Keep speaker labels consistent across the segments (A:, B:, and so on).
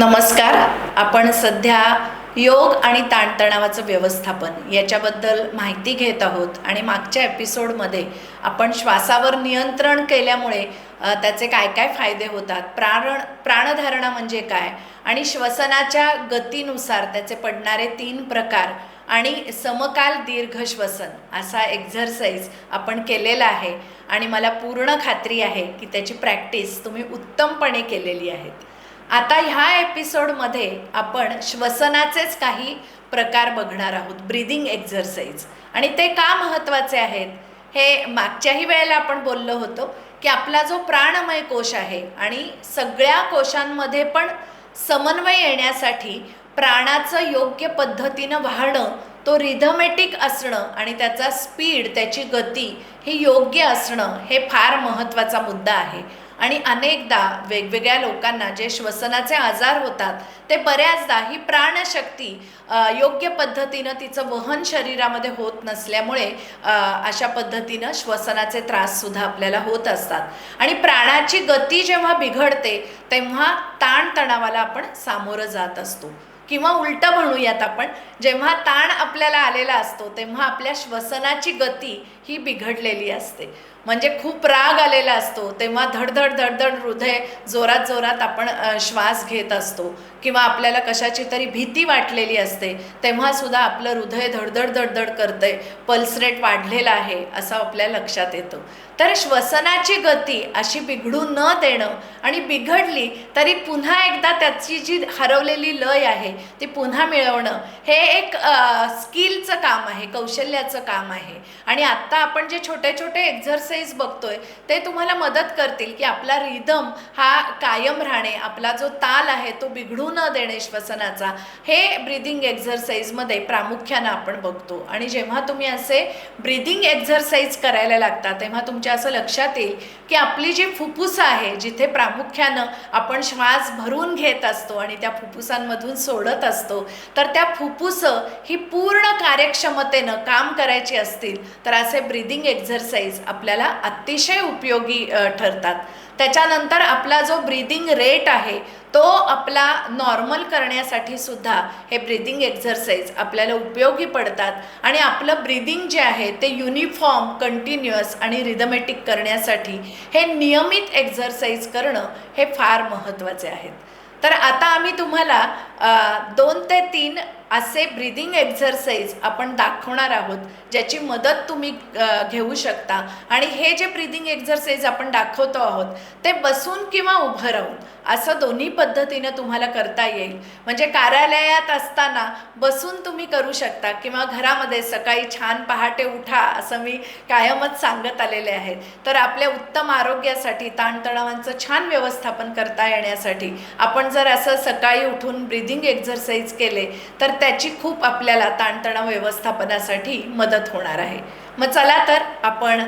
A: नमस्कार. आपण सध्या योग आणि ताणतणावाचं व्यवस्थापन याच्याबद्दल माहिती घेत आहोत आणि मागच्या एपिसोडमध्ये आपण श्वासावर नियंत्रण केल्यामुळे त्याचे काय काय फायदे होतात प्राण प्राणधारणा म्हणजे काय आणि श्वसनाच्या गतीनुसार त्याचे पडणारे तीन प्रकार आणि समकाल दीर्घ श्वसन असा एक्झरसाईज आपण केलेला आहे. आणि मला पूर्ण खात्री आहे की त्याची प्रॅक्टिस तुम्ही उत्तमपणे केलेली आहेत. आता ह्या एपिसोडमध्ये आपण श्वसनाचेच काही प्रकार बघणार आहोत ब्रिदिंग एक्झरसाइज आणि ते का महत्त्वाचे आहेत हे मागच्याही वेळेला आपण बोललो होतो की आपला जो प्राणमय कोश आहे आणि सगळ्या कोशांमध्ये पण समन्वय येण्यासाठी प्राणाचं योग्य पद्धतीनं वाहणं तो रिधमेटिक असणं आणि त्याचा स्पीड त्याची गती ही योग्य असणं हे फार महत्त्वाचा मुद्दा आहे. आणि अनेकदा वेगवेगळ्या लोकांना जे श्वसनाचे आजार होतात ते बऱ्याचदा ही प्राणशक्ती योग्य पद्धतीनं तिचं वहन शरीरामध्ये होत नसल्यामुळे अशा पद्धतीनं श्वसनाचे त्राससुद्धा आपल्याला होत असतात. आणि प्राणाची गती जेव्हा बिघडते तेव्हा ताणतणावाला आपण सामोरं जात असतो. किंवा उलटं म्हणूयात आपण जेव्हा ताण आपल्याला आलेला असतो तेव्हा आपल्या श्वसनाची गती ही बिघडलेली असते. म्हणजे खूप राग आलेला असतो तेव्हा धडधड धडधड हृदय जोरात जोरात आपण श्वास घेत असतो किंवा आपल्याला कशाची तरी भीती वाटलेली असते तेव्हा सुद्धा आपलं हृदय धडधड धडधड करतंय पल्स रेट वाढलेला आहे असं आपल्या लक्षात येतं. तर श्वसनाची गती अशी बिघडू न देणं आणि बिघडली तरी पुन्हा एकदा त्याची जी हरवलेली लय आहे ते पुन्हा मिळवणं हे एक स्किलचं काम आहे कौशल्याचं काम आहे. आणि आत्ता आपण जे छोटे छोटे एक्झरसाईज बघतोय ते तुम्हाला मदत करतील की आपला रिदम हा कायम राहणे आपला जो ताल आहे तो बिघडू न देणे श्वसनाचा हे ब्रिदिंग एक्झरसाईजमध्ये प्रामुख्यानं आपण बघतो. आणि जेव्हा तुम्ही असे ब्रिदिंग एक्झरसाईज करायला लागता तेव्हा तुमच्या असं लक्षात येईल की आपली जी फुफ्फुसं आहे जिथे प्रामुख्यानं आपण श्वास भरून घेत असतो आणि त्या फुफ्फुसांमधून सोडत असतो. तर त्या फुफ्फुसं ही पूर्ण कार्यक्षमतेनं काम करायची असतील तर असे ब्रिदिंग एक्झरसाइज आपल्याला अतिशय उपयोगी ठरतात. त्याच्यानंतर आपला जो ब्रीदिंग रेट आहे तो आपला नॉर्मल करण्यासाठी सुद्धा हे ब्रीदिंग एक्झरसाइज आपल्याला उपयोगी पडतात. आणि आपलं ब्रीदिंग जे आहे ते युनिफॉर्म कंटिन्युअस आणि रिदमेटिक करण्यासाठी हे नियमित एक्झरसाइज करणं हे फार महत्त्वाचे आहेत. तर आता आम्ही तुम्हाला दोन ते तीन असे ब्रिदिंग एक्झरसाइज आपण दाखवणार आहोत ज्याची मदत तुम्ही घेऊ शकता. आणि हे जे ब्रिदिंग एक्झरसाइज आपण दाखवतो आहोत ते बसून किंवा उभं राहून असं दोन्ही पद्धतीनं तुम्हाला करता येईल. म्हणजे कार्यालयात असताना बसून तुम्ही करू शकता किंवा घरामध्ये सकाळी छान पहाटे उठा असं मी कायमच सांगत आलेले आहेत तर आपल्या उत्तम आरोग्यासाठी ताणतणावांचं छान व्यवस्थापन करता येण्यासाठी आपण जर असं सकाळी उठून ब्रिदिंग एक्झरसाइज केले तर त्याची खूप आपल्याला ताणतणाव व्यवस्थापनासाठी मदत होणार आहे. मग चला तर आपण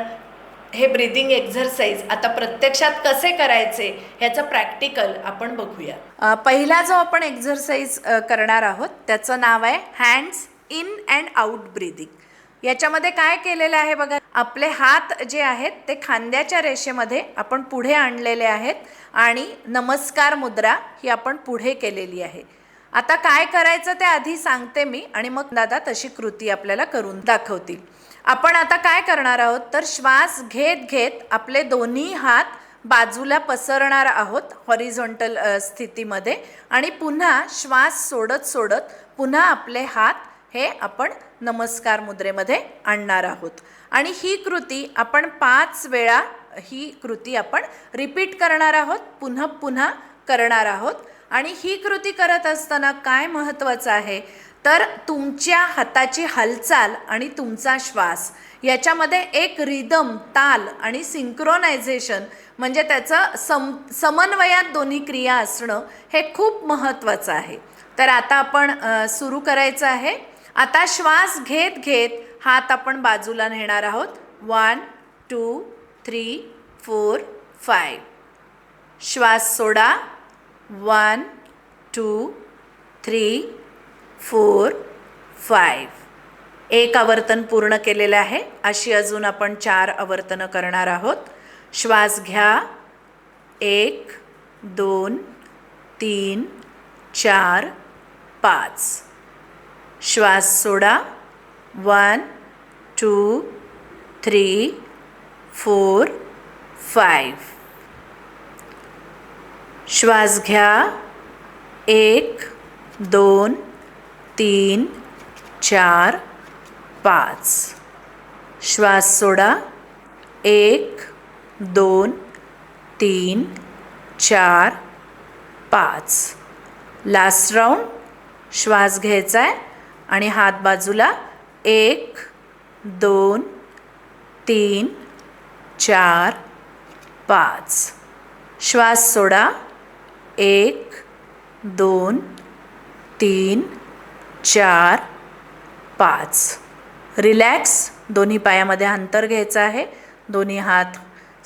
A: हे ब्रिदिंग एक्झरसाइज आता प्रत्यक्षात कसे करायचे ह्याचं प्रॅक्टिकल आपण बघूया. पहिला जो आपण एक्झरसाइज करणार आहोत त्याचं नाव आहे hands in and out breathing याच्यामध्ये काय केलेलं आहे बघा आपले हात जे आहेत ते खांद्याच्या रेषेमध्ये आपण पुढे आणलेले आहेत आणि नमस्कार मुद्रा ही आपण पुढे केलेली आहे. आता काय करायचं ते आधी सांगते मी आणि मग दादा तशी कृती आपल्याला करून दाखवतील. आपण आता काय करणार आहोत? तर श्वास घेत घेत आपले दोन्ही हात बाजूला पसरणार आहोत हॉरिझॉन्टल स्थितीमध्ये आणि पुन्हा श्वास सोडत सोडत पुन्हा आपले हात हे आपण नमस्कार मुद्रेमध्ये आणणार आहोत. आणि ही कृती आपण पाच वेळा ही कृती आपण रिपीट करणार आहोत पुन्हा पुन्हा करणार आहोत. आणि ही कृती करत असताना काय महत्त्वाचं आहे? तर तुमच्या हाताची हालचाल आणि तुमचा श्वास. याच्यामध्ये एक रिदम ताल आणि सिंक्रोनायझेशन म्हणजे त्याचं सम समन्वयात दोन्ही क्रिया असणं हे खूप महत्त्वाचं आहे. तर आता आपण सुरू करायचं आहे. आता श्वास घेत घेत हात आपण बाजूला नेणार आहोत. One two three four five श्वास सोडा. One two three four five. एक आवर्तन पूर्ण केलेलं आहे. अशी अजून आपण चार आवर्तनं करणार आहोत. श्वास घ्या. एक दोन तीन चार पाच. श्वास सोडा. One two three four five. श्वास घ्या. एक दोन तीन चार पाच. श्वास सोडा. एक दोन तीन चार पाच. लास्ट राऊंड श्वास घ्यायचा आहे आणि हात बाजूला एक दोन तीन चार पाच. श्वास सोडा. एक दोन तीन चार पाच. रिलॅक्स दोन्ही पायामध्ये अंतर घ्यायचं आहे. दोन्ही हात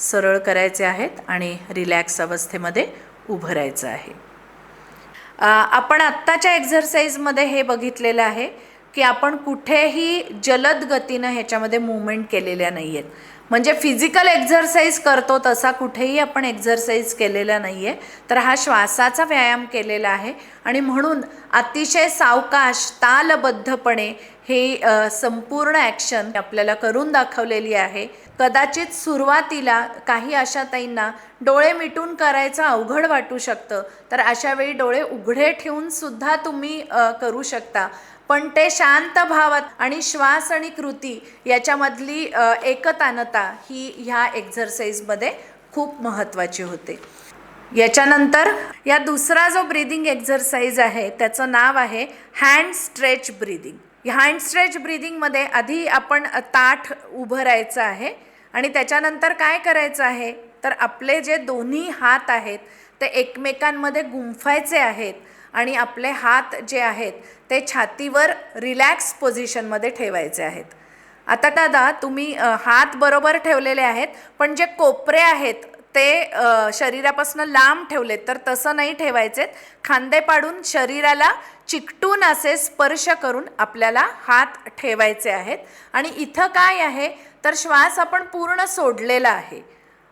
A: सरळ करायचे आहेत आणि रिलॅक्स अवस्थेमध्ये उभं राहायचं आहे. आपण आत्ताच्या एक्झरसाईजमध्ये हे बघितलेलं आहे. की आपण कुठेही जलद गतीनं ह्याच्यामध्ये मुवमेंट केलेल्या नाही आहेत म्हणजे फिजिकल एक्झरसाईज करतो तसा कुठेही आपण एक्झरसाईज केलेला नाही आहे तर हा श्वासाचा व्यायाम केलेला आहे. आणि म्हणून अतिशय सावकाश तालबद्धपणे हे संपूर्ण ॲक्शन आपल्याला करून दाखवलेली आहे. कदाचित सुरुवातीला काही अशा ताईंना डोळे मिटून करायचं अवघड वाटू शकतं. तर अशावेळी डोळे उघडे ठेवून सुद्धा तुम्ही करू शकता. पण ते शांत भावात आणि श्वास आणि कृती याच्यामधली एकतानता ही ह्या एक्झरसाईजमध्ये खूप महत्त्वाची होते. याच्यानंतर या दुसरा जो ब्रीदिंग एक्झरसाईज आहे त्याचं नाव आहे hand stretch breathing hand stretch ब्रीदिंगमध्ये आधी आपण ताठ उभं राहायचं आहे आणि त्याच्यानंतर काय करायचं आहे? तर आपले जे दोन्ही हात आहेत ते एकमेकांमध्ये गुंफायचे आहेत. आणि आपले हात जे आहेत ते छातीवर रिलॅक्स पोझिशनमध्ये ठेवायचे आहेत. आता दादा तुम्ही हात बरोबर ठेवलेले आहेत पण जे कोपरे आहेत ते शरीरापासून लांब ठेवलेत तर तसं नाही ठेवायचेत खांदे पाडून शरीराला चिकटून असे स्पर्श करून आपल्याला हात ठेवायचे आहेत. आणि इथं काय आहे तर श्वास आपण पूर्ण सोडलेला आहे.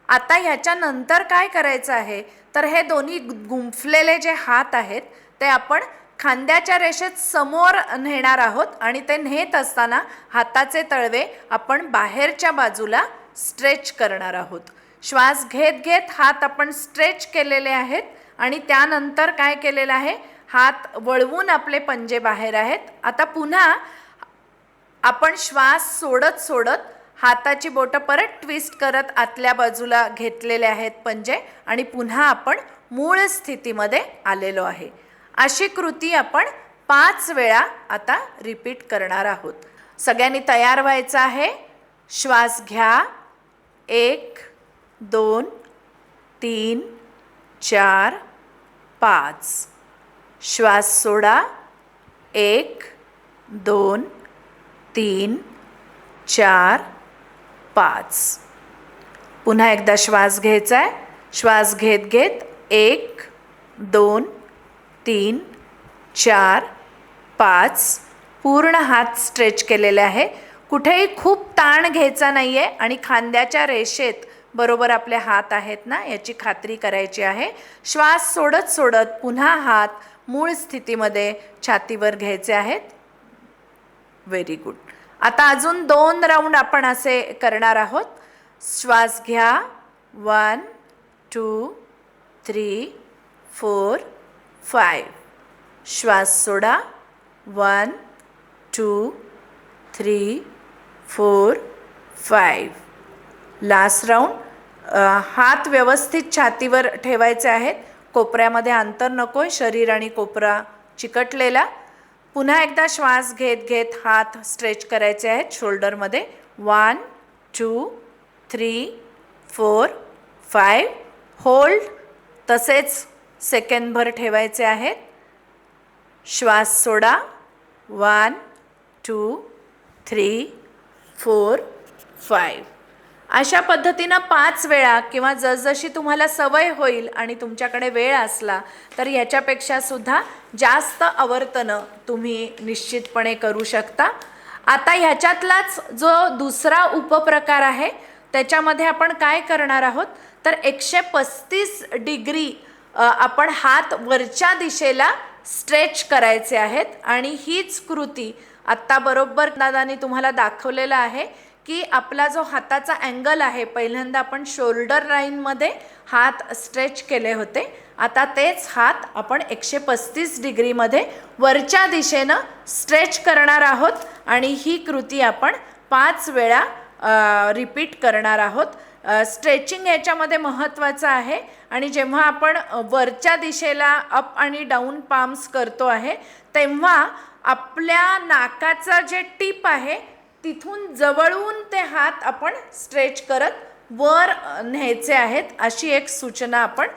A: आता ह्याच्यानंतर काय करायचं आहे तर हे दोन्ही गुंफलेले जे हात आहेत ते आपण खांद्याच्या रेषेत समोर नेणार आहोत आणि ते नेत असताना हाताचे तळवे आपण बाहेरच्या बाजूला स्ट्रेच करणार आहोत. श्वास घेत घेत हात आपण स्ट्रेच केलेले आहेत आणि त्यानंतर काय केलेलं आहे? हात वळवून आपले पंजे बाहेर आहेत. आता पुन्हा आपण श्वास सोडत सोडत हाताची बोटं परत ट्विस्ट करत आतल्या बाजूला घेतलेले आहेत पंजे आणि पुन्हा आपण मूळ स्थितीमध्ये आलेलो आहे. अशी कृती आपण पाच वेळा आता रिपीट करणार आहोत. सगळ्यांनी तयार व्हायचं आहे? श्वास घ्या. एक दोन तीन चार पाच. श्वास सोडा. एक दोन तीन चार पाच. पुन्हा एकदा श्वास घ्यायचा आहे श्वास घेत घेत एक दोन तीन चार पाच पूर्ण हात स्ट्रेच केलेले आहे. कुठेही खूप ताण घ्यायचा नाही आहे आणि खांद्याच्या रेषेत बरोबर आपले हात आहेत ना याची खात्री करायची आहे. श्वास सोडत सोडत पुन्हा हात मूळ स्थितीमध्ये छातीवर घ्यायचे आहेत. व्हेरी गुड आता अजून दोन राऊंड आपण असे करणार आहोत. श्वास घ्या. One two three four five श्वास सोडा। One two three four five last round हात व्यवस्थित छातीवर ठेवायचे आहेत. कोपऱ्यामध्ये अंतर नको आहे शरीर आणि कोपरा चिकटलेला. पुन्हा एकदा श्वास घेत घेत हात स्ट्रेच करायचे आहेत शोल्डरमध्ये. One two three four five hold तसेच सेकंडभर ठेवायचे आहेत. श्वास सोडा. One two three four five अशा पद्धतीनं पाच वेळा किंवा जसजशी तुम्हाला सवय होईल आणि तुमच्याकडे वेळ असला तर ह्याच्यापेक्षा सुद्धा जास्त आवर्तनं तुम्ही निश्चितपणे करू शकता. आता ह्याच्यातलाच जो दुसरा उपप्रकार आहे त्याच्यामध्ये आपण काय करणार आहोत? तर एकशे पस्तीस डिग्री आपण हात वरच्या दिशेला स्ट्रेच करायचे आहेत आणि हीच कृती आत्ता बरोबर दादानी तुम्हाला दाखवलेलं आहे की आपला जो हाताचा अँगल आहे पहिल्यांदा आपण शोल्डर लाईनमध्ये हात स्ट्रेच केले होते. आता तेच हात आपण एकशे पस्तीस डिग्रीमध्ये वरच्या दिशेनं स्ट्रेच करणार आहोत आणि ही कृती आपण पाच वेळा रिपीट करणार आहोत. स्ट्रेचिंग याच्यामध्ये महत्त्वाचं आहे आणि जेव्हा आपण वरच्या दिशेला अप आणि डाऊन पाम्स करतो आहे तेव्हा आपल्या नाकाचं जे टीप आहे तिथून जवळून ते हात आपण स्ट्रेच करत वर न्यायचे आहेत अशी एक सूचना आपण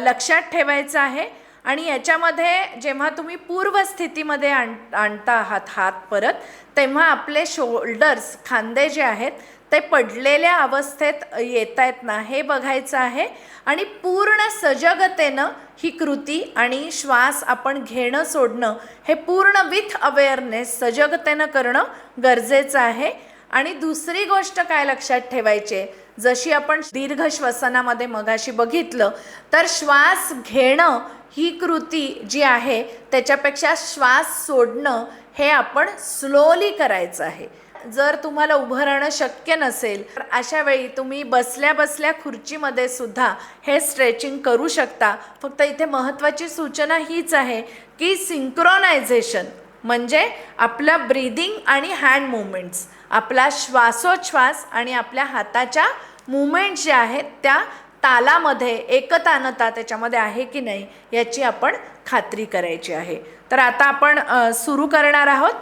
A: लक्षात ठेवायचं आहे. आणि याच्यामध्ये जेव्हा तुम्ही पूर्व स्थितीमध्ये आण आणता आहात हात परत तेव्हा आपले शोल्डर्स खांदे जे आहेत ते पडलेल्या अवस्थेत येत आहेत ना हे बघायचं आहे. आणि पूर्ण सजगतेनं ही कृती आणि श्वास आपण घेणं सोडणं हे पूर्ण विथ अवेअरनेस सजगतेनं करणं गरजेचं आहे. आणि दुसरी गोष्ट काय लक्षात ठेवायची? आहे, जशी आपण दीर्घ श्वसनामध्ये मगाशी बघितलं तर श्वास घेणं ही कृती जी आहे त्याच्यापेक्षा श्वास सोडणं हे आपण स्लोली करायचं आहे. जर तुम्हाला उभं राहणं शक्य नसेल तर अशा वेळी तुम्ही बसल्या बसल्या खुर्चीमध्ये सुद्धा हे स्ट्रेचिंग करू शकता. फक्त इथे महत्त्वाची सूचना हीच आहे की सिंक्रोनायझेशन म्हणजे आपलं ब्रीदिंग आणि हँड मुवमेंट्स आपला श्वासोच्छ्वास आणि आपल्या हाताच्या मुवमेंट्स ज्या आहेत त्या तालामध्ये एकतानता त्याच्यामध्ये आहे की नाही याची आपण खात्री करायची आहे. तर आता आपण सुरू करणार आहोत.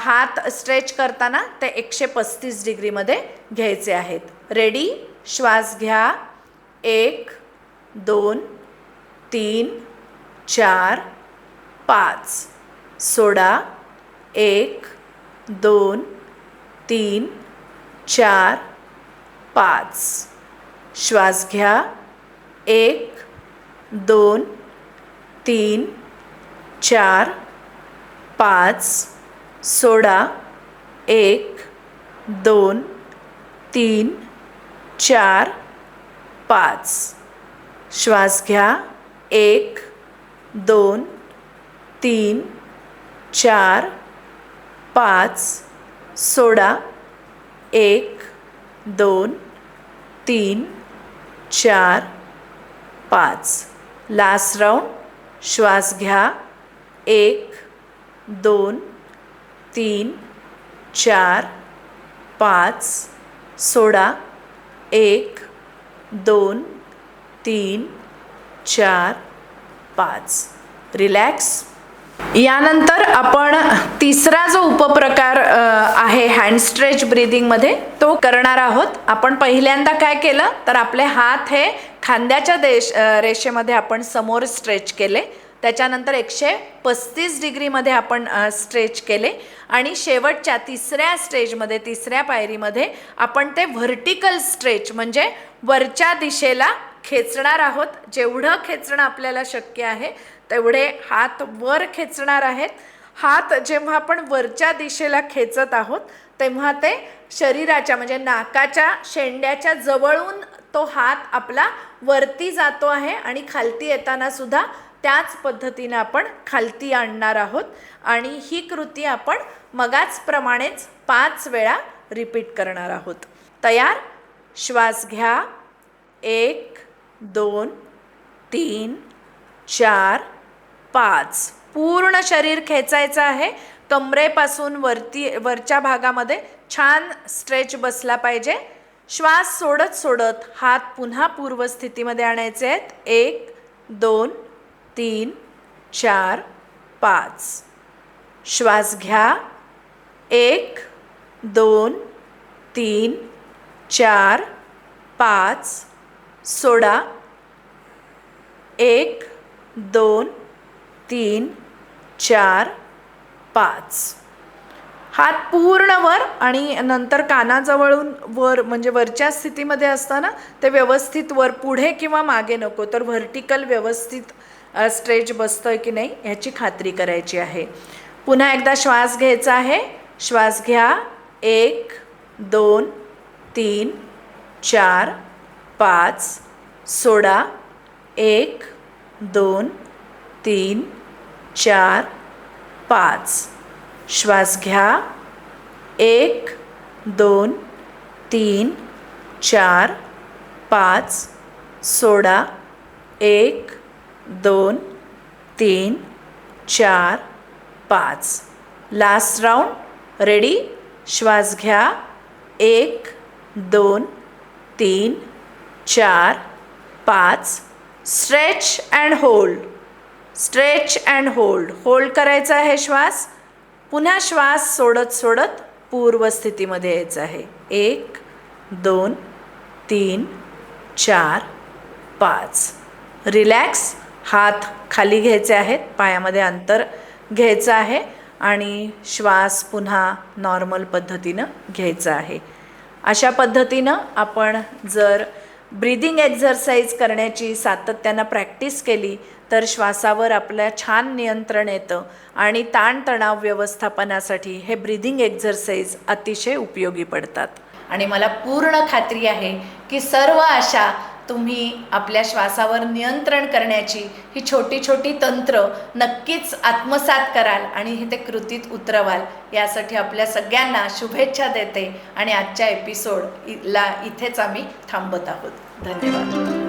A: हात स्ट्रेच करताना ते एकशे पस्तीस डिग्रीमध्ये घ्यायचे आहेत. रेडी श्वास घ्या. एक दोन तीन चार पाच. सोडा. एक दोन तीन चार पाच. श्वास घ्या. एक दोन तीन चार पाच सोळा एक दोन तीन चार पाच. श्वास घ्या. एक दोन तीन चार पाच सोडा एक दोन तीन चार पाच. लास्ट राऊंड श्वास घ्या. एक दोन तीन चार पाच सोडा. एक दोन तीन चार पाच. रिलॅक्स. यानंतर आपण तिसरा जो उपप्रकार आहे हँड स्ट्रेच ब्रिदिंगमध्ये तो करणार आहोत. आपण पहिल्यांदा काय केलं? तर आपले हात हे खांद्याच्या देश रेषेमध्ये आपण समोर स्ट्रेच केले. त्याच्यानंतर एकशे पस्तीस डिग्रीमध्ये आपण स्ट्रेच केले. आणि शेवटच्या तिसऱ्या स्टेजमध्ये तिसऱ्या पायरीमध्ये आपण ते व्हर्टिकल स्ट्रेच म्हणजे वरच्या दिशेला खेचणार आहोत. जेवढं खेचणं आपल्याला शक्य आहे तेवढे हात वर खेचणार आहेत. हात जेव्हा आपण वरच्या दिशेला खेचत आहोत तेव्हा ते शरीराच्या म्हणजे नाकाच्या शेंड्याच्या जवळून तो हात आपला वरती जातो आहे आणि खालती येताना सुद्धा त्याच पद्धतीने आपण खालती आणणार आहोत. आणि ही कृती आपण मगाचप्रमाणेच पाच वेळा रिपीट करणार आहोत. तयार? श्वास घ्या. एक दोन तीन चार पाच. पूर्ण शरीर खेचायचं आहे. कमरेपासून वरती वरच्या भागामध्ये छान स्ट्रेच बसला पाहिजे. श्वास सोडत सोडत हात पुन्हा पूर्वस्थितीमध्ये आणायचे आहेत. एक दोन तीन चार पाच. श्वास घ्या. एक दोन तीन चार पाच. सोडा. एक दोन तीन चार पाच. हात पूर्ण वर आणि नंतर कानाजवळून वर म्हणजे वरच्या स्थितीमध्ये असताना ते व्यवस्थित वर पुढे किंवा मागे नको. तर व्हर्टिकल व्यवस्थित स्ट्रेच आहे की नाही ह्याची खात्री करायची आहे. पुन्हा एकदा श्वास घ्यायचा आहे. श्वास घ्या. एक दोन तीन चार पाच सोडा. एक दोन तीन चार पाच. श्वास घ्या. एक दोन तीन चार पाच सोडा. एक दोन तीन चार पाच. लास्ट राऊंड रेडी श्वास घ्या. एक दोन तीन चार पाच. Stretch and hold stretch and hold hold करायचा आहे श्वास? पुन्हा श्वास सोडत सोडत पूर्व स्थितीमध्ये यायचं आहे. एक दोन तीन चार पाच. रिलॅक्स हात खाली घ्यायचे आहेत पायामध्ये अंतर घ्यायचं आहे आणि श्वास पुन्हा नॉर्मल पद्धतीनं घ्यायचा आहे. अशा पद्धतीनं आपण जर ब्रिदिंग एक्झरसाइज करण्याची सातत्यानं प्रॅक्टिस केली तर श्वासावर आपल्या छान नियंत्रण येतं आणि ताणतणाव व्यवस्थापनासाठी हे ब्रिदिंग एक्झरसाइज अतिशय उपयोगी पडतात. आणि मला पूर्ण खात्री आहे की सर्व अशा तुम्ही आपल्या श्वासावर नियंत्रण करण्याची ही छोटी छोटी तंत्र नक्कीच आत्मसात कराल आणि हे ते कृतीत उतरवाल. यासाठी आपल्या सगळ्यांना शुभेच्छा देते आणि आजच्या एपिसोड ला इथेच आम्ही थांबत आहोत. धन्यवाद.